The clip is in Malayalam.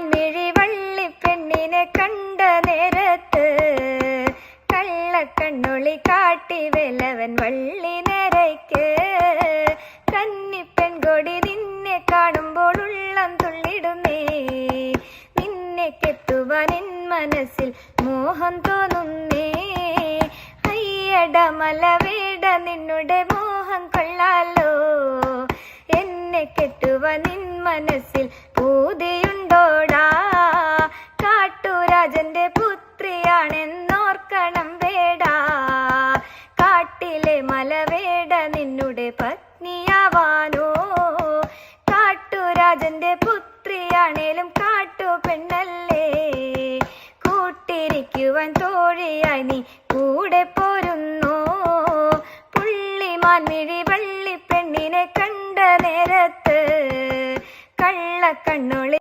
ഞാൻ മിഴിവള്ളി പെണ്ണിനെ കണ്ട നേരത്ത് കള്ളക്കണ്ണൊളി കാട്ടി വെലവൻ വള്ളി കന്നി കന്നിപ്പെൺകൊടി നിന്നെ കാണുമ്പോൾ ഉള്ളം തുള്ളിടുന്നേ. നിന്നെ കെട്ടുവാൻ എൻ മനസ്സിൽ മോഹം തോന്നുന്നേ. അയ്യട മലവേട നിന്നുടെ മോഹം കൊള്ളാലോ. എന്നെ കെട്ടുവാൻ നിൻ മനസ്സിൽ പൂതേ കണം വേട. കാട്ടിലെ മലവേട നിന്നുടെ പത്നിയാവാനോ. കാട്ടുരാജന്റെ പുത്രിയാണേലും കാട്ടു പെണ്ണല്ലേ കൂട്ടിരിക്കുവാൻ തോഴിയായി നീ കൂടെ പോരുന്നു. പുള്ളിമാൻ മിഴി പെണ്ണിനെ കണ്ട നേരത്ത്